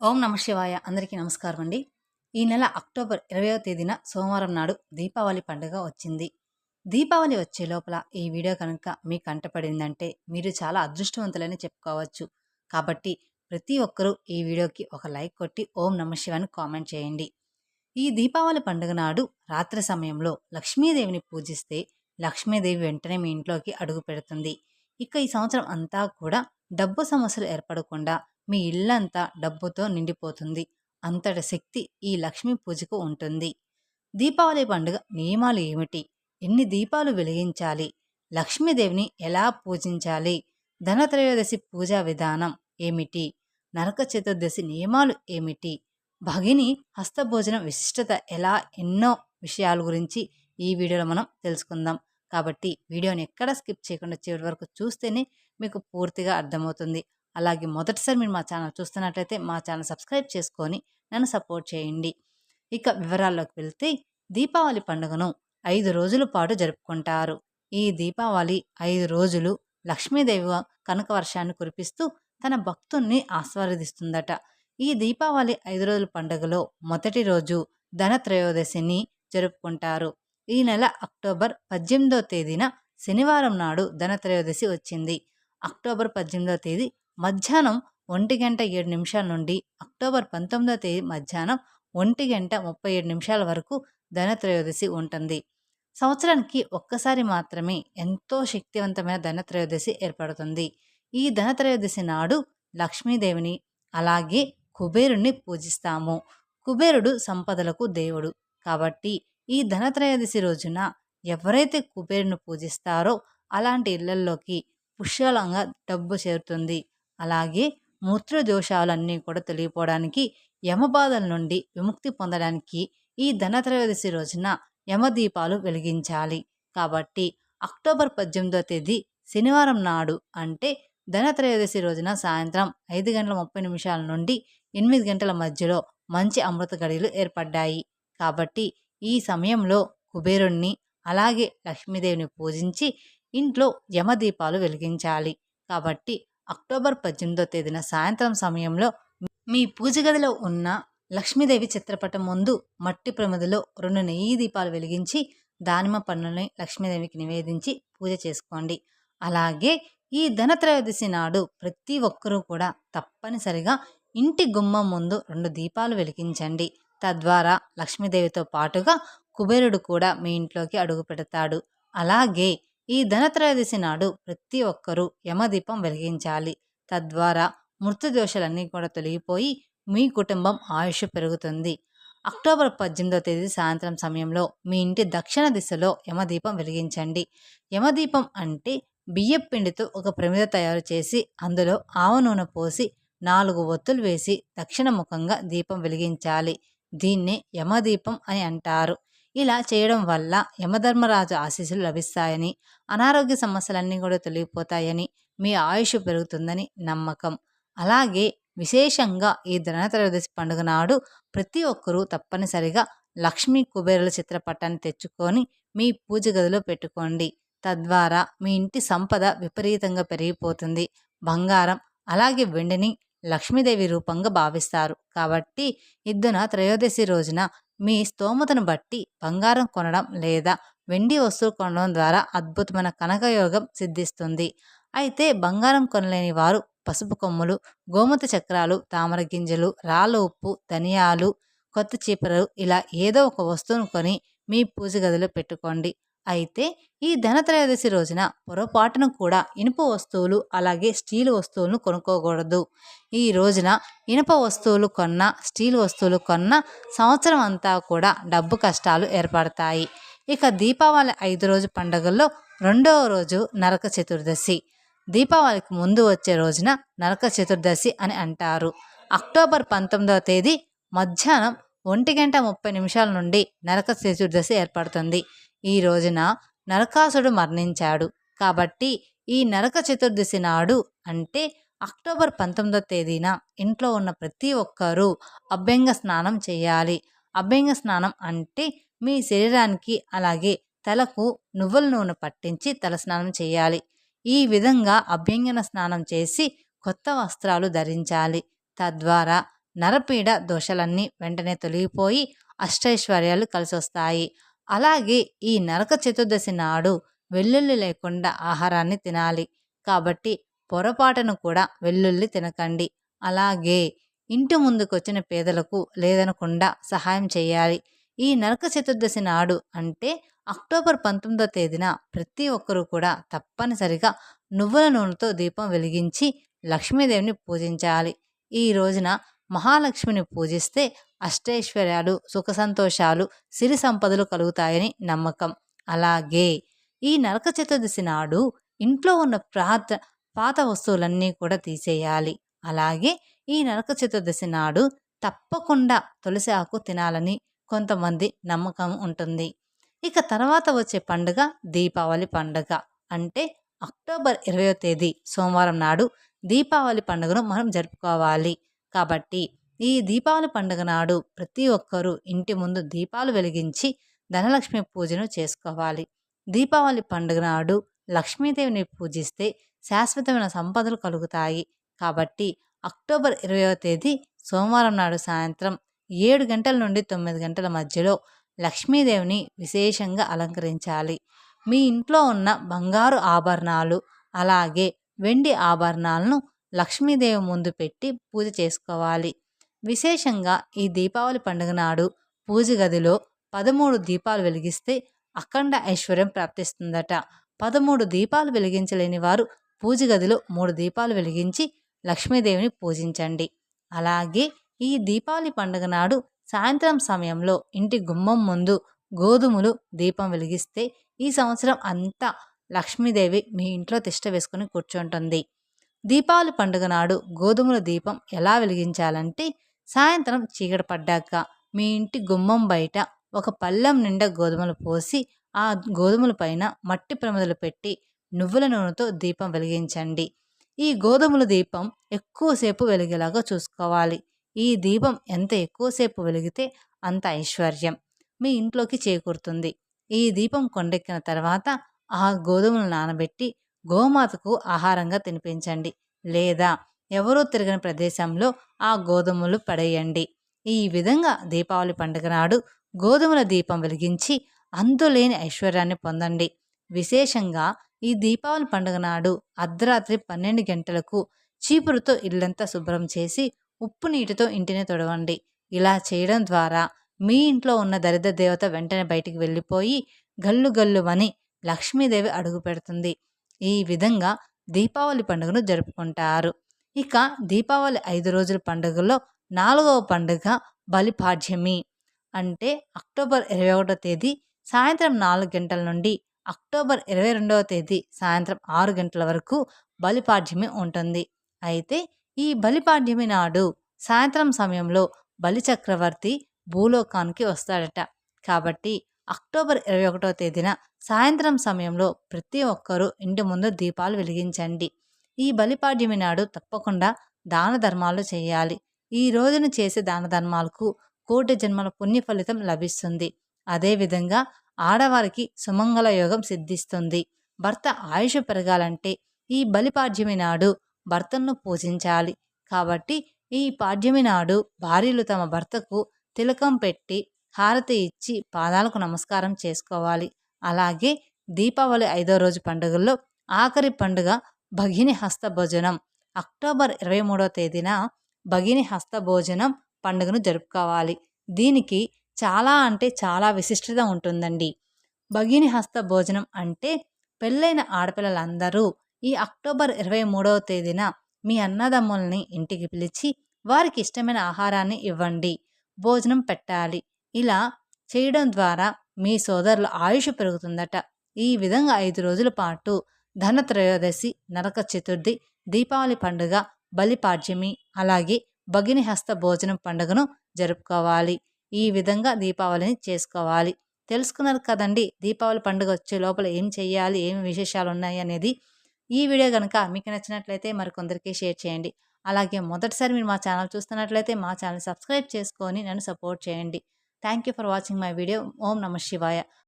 ఓం నమ శివాయ. అందరికీ నమస్కారం అండి. ఈ నెల అక్టోబర్ ఇరవయో తేదీన సోమవారం నాడు దీపావళి పండుగ వచ్చింది. దీపావళి వచ్చే లోపల ఈ వీడియో కనుక మీకు కంటపడిందంటే మీరు చాలా అదృష్టవంతులని చెప్పుకోవచ్చు. కాబట్టి ప్రతి ఒక్కరూ ఈ వీడియోకి ఒక లైక్ కొట్టి ఓం నమ శివాని కామెంట్ చేయండి. ఈ దీపావళి పండుగ నాడు రాత్రి సమయంలో లక్ష్మీదేవిని పూజిస్తే లక్ష్మీదేవి వెంటనే మీ ఇంట్లోకి అడుగు పెడుతుంది. ఇక ఈ సంవత్సరం అంతా కూడా డబ్బు సమస్యలు ఏర్పడకుండా మీ ఇల్లంతా డబ్బుతో నిండిపోతుంది. అంతటి శక్తి ఈ లక్ష్మీ పూజకు ఉంటుంది. దీపావళి పండుగ నియమాలు ఏమిటి? ఎన్ని దీపాలు వెలిగించాలి? లక్ష్మీదేవిని ఎలా పూజించాలి? ధనత్రయోదశి పూజా విధానం ఏమిటి? నరక చతుర్దశి నియమాలు ఏమిటి? భగిని హస్తభోజనం విశిష్టత ఎలా? ఎన్నో విషయాల గురించి ఈ వీడియోలో మనం తెలుసుకుందాం. కాబట్టి వీడియోని ఎక్కడ స్కిప్ చేయకుండా చివరి వరకు చూస్తేనే మీకు పూర్తిగా అర్థమవుతుంది. అలాగే మొదటిసారి మీరు మా ఛానల్ చూస్తున్నట్లయితే మా ఛానల్ సబ్స్క్రైబ్ చేసుకొని నన్ను సపోర్ట్ చేయండి. ఇక వివరాల్లోకి వెళ్తే దీపావళి పండుగను ఐదు రోజుల పాటు జరుపుకుంటారు. ఈ దీపావళి ఐదు రోజులు లక్ష్మీదేవి కనక వర్షాన్ని కురిపిస్తూ తన భక్తుల్ని ఆస్వాదిస్తుందట ఈ దీపావళి ఐదు రోజుల పండుగలో మొదటి రోజు ధనత్రయోదశిని జరుపుకుంటారు. ఈ నెల అక్టోబర్ పద్దెనిమిదో తేదీన శనివారం నాడు ధనత్రయోదశి వచ్చింది. అక్టోబర్ పద్దెనిమిదో తేదీ మధ్యాహ్నం ఒంటి గంట ఏడు నిమిషాల నుండి అక్టోబర్ పంతొమ్మిదో తేదీ మధ్యాహ్నం ఒంటి గంట ముప్పై ఏడు నిమిషాల వరకు ధనత్రయోదశి ఉంటుంది. సంవత్సరానికి ఒక్కసారి మాత్రమే ఎంతో శక్తివంతమైన ధనత్రయోదశి ఏర్పడుతుంది. ఈ ధనత్రయోదశి నాడు లక్ష్మీదేవిని అలాగే కుబేరుణ్ణి పూజిస్తాము. కుబేరుడు సంపదలకు దేవుడు. కాబట్టి ఈ ధనత్రయోదశి రోజున ఎవరైతే కుబేరుని పూజిస్తారో అలాంటి ఇళ్ళల్లోకి పుష్కలంగా డబ్బు చేరుతుంది. అలాగే మూత్ర దోషాలన్నీ కూడా తెలియపోవడానికి యమబాధల నుండి విముక్తి పొందడానికి ఈ ధనత్రయోదశి రోజున యమదీపాలు వెలిగించాలి. కాబట్టి అక్టోబర్ పద్దెనిమిదో తేదీ శనివారం నాడు అంటే ధనత్రయోదశి రోజున సాయంత్రం ఐదు గంటల ముప్పై నిమిషాల నుండి ఎనిమిది గంటల మధ్యలో మంచి అమృత గడియలు ఏర్పడ్డాయి. కాబట్టి ఈ సమయంలో కుబేరుణ్ణి అలాగే లక్ష్మీదేవిని పూజించి ఇంట్లో యమదీపాలు వెలిగించాలి. కాబట్టి అక్టోబర్ పద్దెనిమిదో తేదీన సాయంత్రం సమయంలో మీ పూజ గదిలో ఉన్న లక్ష్మీదేవి చిత్రపటం ముందు మట్టి ప్రమిదలో రెండు నెయ్యి దీపాలు వెలిగించి దానిమ్మ పన్నుల్ని లక్ష్మీదేవికి నివేదించి పూజ చేసుకోండి. అలాగే ఈ ధనత్రయోదశి నాడు ప్రతి ఒక్కరూ కూడా తప్పనిసరిగా ఇంటి గుమ్మం ముందు రెండు దీపాలు వెలిగించండి. తద్వారా లక్ష్మీదేవితో పాటుగా కుబేరుడు కూడా మీ ఇంట్లోకి అడుగు పెడతాడు. అలాగే ఈ ధనత్రయోదశి నాడు ప్రతి ఒక్కరూ యమదీపం వెలిగించాలి. తద్వారా మృత్యుదోషాలన్నీ కూడా తొలగిపోయి మీ కుటుంబం ఆయుష్ పెరుగుతుంది. అక్టోబర్ పద్దెనిమిదో తేదీ సాయంత్రం సమయంలో మీ ఇంటి దక్షిణ దిశలో యమదీపం వెలిగించండి. యమదీపం అంటే బియ్యం పిండితో ఒక ప్రమిద తయారు చేసి అందులో ఆవ నూనె పోసి నాలుగు ఒత్తులు వేసి దక్షిణ ముఖంగా దీపం వెలిగించాలి. దీన్నే యమదీపం అని అంటారు. ఇలా చేయడం వల్ల యమధర్మరాజు ఆశీస్సులు లభిస్తాయని అనారోగ్య సమస్యలన్నీ కూడా తొలగిపోతాయని మీ ఆయుష్ పెరుగుతుందని నమ్మకం. అలాగే విశేషంగా ఈ ధనత్రయోదశి పండుగ నాడు ప్రతి ఒక్కరూ తప్పనిసరిగా లక్ష్మీ కుబేరుల చిత్రపటాన్ని తెచ్చుకొని మీ పూజ గదిలో పెట్టుకోండి. తద్వారా మీ ఇంటి సంపద విపరీతంగా పెరిగిపోతుంది. బంగారం అలాగే వెండిని లక్ష్మీదేవి రూపంగా భావిస్తారు. కాబట్టి ఇద్దున త్రయోదశి రోజున మీ స్తోమతను బట్టి బంగారం కొనడం లేదా వెండి వస్తువు కొనడం ద్వారా అద్భుతమైన కనకయోగం సిద్ధిస్తుంది. అయితే బంగారం కొనలేని వారు పసుపు కొమ్ములు గోమత చక్రాలు తామర గింజలు రాళ్ళ ఉప్పు ధనియాలు కొత్త చీపరలు ఇలా ఏదో ఒక వస్తువును కొని మీ పూజ గదిలో పెట్టుకోండి. అయితే ఈ ధనత్రయోదశి రోజున పొరపాటున కూడా ఇనుప వస్తువులు అలాగే స్టీల్ వస్తువులను కొనుక్కోకూడదు. ఈ రోజున ఇనుప వస్తువులు కొన్న స్టీల్ వస్తువులు కొన్న సంవత్సరం అంతా కూడా డబ్బు కష్టాలు ఏర్పడతాయి. ఇక దీపావళి ఐదు రోజు పండుగల్లో రెండవ రోజు నరక చతుర్దశి. దీపావళికి ముందు వచ్చే రోజున నరక చతుర్దశి అని అంటారు. అక్టోబర్ పంతొమ్మిదవ తేదీ మధ్యాహ్నం ఒంటి గంట ముప్పై నిమిషాల నుండి నరక చతుర్దశి ఏర్పడుతుంది. ఈ రోజున నరకాసుడు మరణించాడు. కాబట్టి ఈ నరక చతుర్దశి నాడు అంటే అక్టోబర్ పంతొమ్మిదో తేదీన ఇంట్లో ఉన్న ప్రతి ఒక్కరూ అభ్యంగ స్నానం చేయాలి. అభ్యంగ స్నానం అంటే మీ శరీరానికి అలాగే తలకు నువ్వుల నూనె పట్టించి తల స్నానం చేయాలి. ఈ విధంగా అభ్యంగన స్నానం చేసి కొత్త వస్త్రాలు ధరించాలి. తద్వారా నరపీడ దోషలన్నీ వెంటనే తొలగిపోయి అష్టైశ్వర్యాలు కలిసొస్తాయి. అలాగే ఈ నరక చతుర్దశి నాడు వెల్లుల్లి లేకుండా ఆహారాన్ని తినాలి. కాబట్టి పొరపాటును కూడా వెల్లుల్లి తినకండి. అలాగే ఇంటి ముందుకు వచ్చిన పేదలకు లేదనకుండా సహాయం చేయాలి. ఈ నరక చతుర్దశి నాడు అంటే అక్టోబర్ పంతొమ్మిదో తేదీన ప్రతి ఒక్కరూ కూడా తప్పనిసరిగా నువ్వుల నూనెతో దీపం వెలిగించి లక్ష్మీదేవిని పూజించాలి. ఈ రోజున మహాలక్ష్మిని పూజిస్తే అష్టైశ్వర్యాలు సుఖ సంతోషాలు సిరి సంపదలు కలుగుతాయని నమ్మకం. అలాగే ఈ నరక చతుర్దశి నాడు ఇంట్లో ఉన్న ప్రాత పాత వస్తువులన్నీ కూడా తీసేయాలి. అలాగే ఈ నరక చతుర్దశి నాడు తప్పకుండా తులసి ఆకు తినాలని కొంతమంది నమ్మకం ఉంటుంది. ఇక తర్వాత వచ్చే పండుగ దీపావళి పండుగ. అంటే అక్టోబర్ ఇరవయో తేదీ సోమవారం నాడు దీపావళి పండుగను మనం జరుపుకోవాలి. కాబట్టి ఈ దీపావళి పండుగ నాడు ప్రతి ఒక్కరూ ఇంటి ముందు దీపాలు వెలిగించి ధనలక్ష్మి పూజను చేసుకోవాలి. దీపావళి పండుగ నాడు లక్ష్మీదేవిని పూజిస్తే శాశ్వతమైన సంపదలు కలుగుతాయి. కాబట్టి అక్టోబర్ ఇరవయో తేదీ సోమవారం నాడు సాయంత్రం ఏడు గంటల నుండి తొమ్మిది గంటల మధ్యలో లక్ష్మీదేవిని విశేషంగా అలంకరించాలి. మీ ఇంట్లో ఉన్న బంగారు ఆభరణాలు అలాగే వెండి ఆభరణాలను లక్ష్మీదేవి ముందు పెట్టి పూజ చేసుకోవాలి. విశేషంగా ఈ దీపావళి పండుగ నాడు పూజ గదిలో పదమూడు దీపాలు వెలిగిస్తే అఖండ ఐశ్వర్యం ప్రాప్తిస్తుందట. పదమూడు దీపాలు వెలిగించలేని వారు పూజ గదిలో మూడు దీపాలు వెలిగించి లక్ష్మీదేవిని పూజించండి. అలాగే ఈ దీపావళి పండుగ నాడు సాయంత్రం సమయంలో ఇంటి గుమ్మం ముందు గోధుమలు దీపం వెలిగిస్తే ఈ సంవత్సరం అంతా లక్ష్మీదేవి మీ ఇంట్లో తిష్ట వేసుకుని కూర్చుంటుంది. దీపావళి పండుగ నాడు గోధుమల దీపం ఎలా వెలిగించాలంటే సాయంత్రం చీకటి పడ్డాక మీ ఇంటి గుమ్మం బయట ఒక పళ్ళెం నిండా గోధుమలు పోసి ఆ గోధుమల పైన మట్టి ప్రమదలు పెట్టి నువ్వుల నూనెతో దీపం వెలిగించండి. ఈ గోధుమల దీపం ఎక్కువసేపు వెలిగేలాగా చూసుకోవాలి. ఈ దీపం ఎంత ఎక్కువసేపు వెలిగితే అంత ఐశ్వర్యం. మీ ఇంట్లోకి చేకూరుతుంది. ఈ దీపం కొండెక్కిన తర్వాత ఆ గోధుమలు నానబెట్టి గోమాతకు ఆహారంగా తినిపించండి. లేదా ఎవరూ తిరగని ప్రదేశంలో ఆ గోధుమలు పడేయండి. ఈ విధంగా దీపావళి పండుగ నాడు గోధుమల దీపం వెలిగించి అందులేని ఐశ్వర్యాన్ని పొందండి. విశేషంగా ఈ దీపావళి పండుగ నాడు అర్ధరాత్రి పన్నెండు గంటలకు చీపురుతో ఇల్లంతా శుభ్రం చేసి ఉప్పు నీటితో ఇంటిని తొడవండి. ఇలా చేయడం ద్వారా మీ ఇంట్లో ఉన్న దరిద్ర దేవత వెంటనే బయటికి వెళ్ళిపోయి గల్లు గల్లువని లక్ష్మీదేవి అడుగు పెడుతుంది. ఈ విధంగా దీపావళి పండుగను జరుపుకుంటారు. ఇక దీపావళి ఐదు రోజుల పండుగలో నాలుగవ పండుగ బలిపాడ్యమి. అంటే అక్టోబర్ ఇరవై ఒకటో తేదీ సాయంత్రం నాలుగు గంటల నుండి అక్టోబర్ ఇరవై రెండవ తేదీ సాయంత్రం ఆరు గంటల వరకు బలిపాడ్యమి ఉంటుంది. అయితే ఈ బలిపాడ్యమి నాడు సాయంత్రం సమయంలో బలి చక్రవర్తి భూలోకానికి వస్తాడట. కాబట్టి అక్టోబర్ ఇరవై ఒకటో తేదీన సాయంత్రం సమయంలో ప్రతి ఒక్కరూ ఇంటి ముందు దీపాలు వెలిగించండి. ఈ బలిపాడ్యమి నాడు తప్పకుండా దాన ధర్మాలు చేయాలి. ఈ రోజున చేసే దాన ధర్మాలకు కోటి జన్మల పుణ్య ఫలితం లభిస్తుంది. అదేవిధంగా ఆడవారికి సుమంగళ యోగం సిద్ధిస్తుంది. భర్త ఆయుష్ పెరగాలంటే ఈ బలిపాడ్యమి నాడు భర్తను పూజించాలి. కాబట్టి ఈ పాడ్యమి నాడు భార్యలు తమ భర్తకు తిలకం పెట్టి హారతి ఇచ్చి పాదాలకు నమస్కారం చేసుకోవాలి. అలాగే దీపావళి ఐదో రోజు పండుగల్లో ఆఖరి పండుగ భగిని హస్త భోజనం. అక్టోబర్ ఇరవై మూడో తేదీన భగిని హస్త భోజనం పండుగను జరుపుకోవాలి. దీనికి చాలా అంటే చాలా విశిష్టత ఉంటుందండి. భగిని హస్త భోజనం అంటే పెళ్ళైన ఆడపిల్లలందరూ ఈ అక్టోబర్ ఇరవై మూడవ తేదీన మీ అన్నదమ్ముల్ని ఇంటికి పిలిచి వారికి ఇష్టమైన ఆహారాన్ని ఇవ్వండి. భోజనం పెట్టాలి. ఇలా చేయడం ద్వారా మీ సోదరుల ఆయుష్ పెరుగుతుందట. ఈ విధంగా ఐదు రోజుల పాటు ధనత్రయోదశి నరక చతుర్థి దీపావళి పండుగ బలిపాడ్యమి అలాగే భగిని హస్త భోజనం పండుగను జరుపుకోవాలి. ఈ విధంగా దీపావళిని చేసుకోవాలి. తెలుసుకున్నారు కదండి దీపావళి పండుగ వచ్చే లోపల ఏం చేయాలి ఏమి విశేషాలు ఉన్నాయి అనేది? ఈ వీడియో కనుక మీకు నచ్చినట్లయితే మరికొందరికి షేర్ చేయండి. అలాగే మొదటిసారి మీరు మా ఛానల్ చూస్తున్నట్లయితే మా ఛానల్ సబ్స్క్రైబ్ చేసుకొని నన్ను సపోర్ట్ చేయండి. Thank you for watching my video ఓం నమ శివాయ